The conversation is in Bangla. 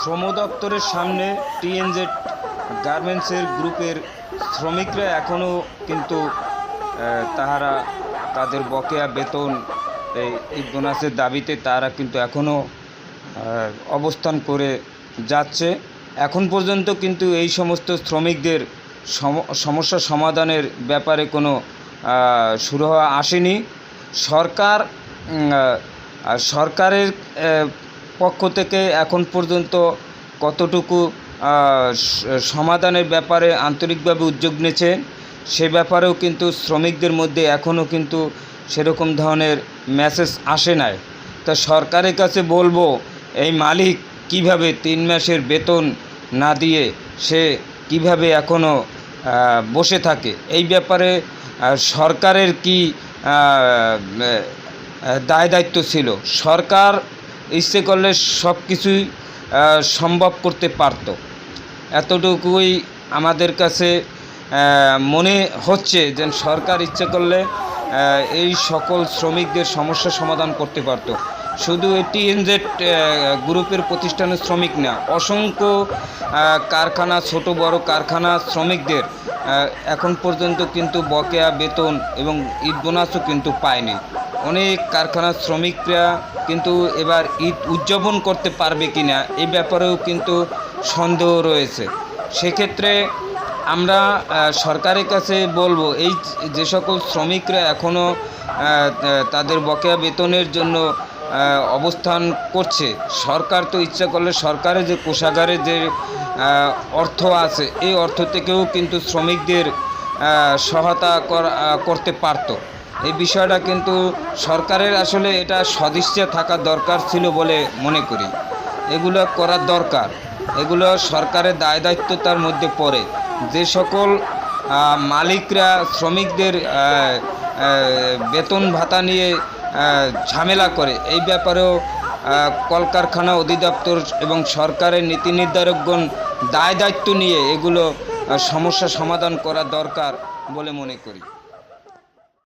শ্রম দপ্তরের সামনে টিএনজেড গার্মেন্টসের গ্রুপের শ্রমিকরা এখনও কিন্তু তাহারা তাদের বকেয়া বেতন এই বোনাসের দাবিতে তারা কিন্তু এখনও অবস্থান করে যাচ্ছে। এখন পর্যন্ত কিন্তু এই সমস্ত শ্রমিকদের সম- সমস্যা সমাধানের ব্যাপারে কোনো আহ, সুরাহা আসেনি। সরকার সরকারের পক্ষ থেকে এখন পর্যন্ত কতটুকু সমাধানের ব্যাপারে আন্তরিকভাবে উদ্যোগ নিয়েছে, সে ব্যাপারেও কিন্তু শ্রমিকদের মধ্যে এখনও কিন্তু সেরকম ধরনের মেসেজ আসে নাই। তা সরকারের কাছে বলব, এই মালিক কীভাবে তিন মাসের বেতন না দিয়ে সে কীভাবে এখনও বসে থাকে, এই ব্যাপারে সরকারের কি দায় দায়িত্ব ছিল? সরকার ইচ্ছে করলে সব কিছুই সম্ভব করতে পারত। এতটুকুই আমাদের কাছে মনে হচ্ছে যে সরকার ইচ্ছে করলে এই সকল শ্রমিকদের সমস্যা সমাধান করতে পারত। শুধু টিএনজেড গ্রুপের প্রতিষ্ঠানের শ্রমিক না, অসংখ্য কারখানা, ছোট, বড় কারখানা শ্রমিকদের এখন পর্যন্ত কিন্তু বকেয়া বেতন এবং ঈদ বোনাসও কিন্তু পায়নি। অনেক কারখানার শ্রমিকরা কিন্তু এবার ঈদ উদযাপন করতে পারবে কি না এই ব্যাপারেও কিন্তু সন্দেহ রয়েছে। সেক্ষেত্রে আমরা সরকারের কাছে বলব, এই যে সকল শ্রমিকরা এখনও তাদের বকেয়া বেতনের জন্য অবস্থান করছে। সরকার তো ইচ্ছা করলে সরকারের যে কোষাগারে যে অর্থ আছে, এই অর্থ থেকেও কিন্তু শ্রমিকদের সহায়তা করা- করতে পারতো। এই বিষয়টা কিন্তু সরকারের আসলে এটা সদিচ্ছা থাকা দরকার ছিল বলে মনে করি। এগুলো করার দরকার। এগুলো সরকারের দায় দায়িত্বতার মধ্যে পড়ে। যে সকল মালিকরা শ্রমিকদের বেতন ভাতা নিয়ে ঝামেলা করে। এই ব্যাপারেও কলকারখানা অধিদপ্তর এবং সরকারের নীতি নির্ধারকগণ দায় দায়িত্ব নিয়ে এগুলো সমস্যা সমাধান করা দরকার বলে মনে করি।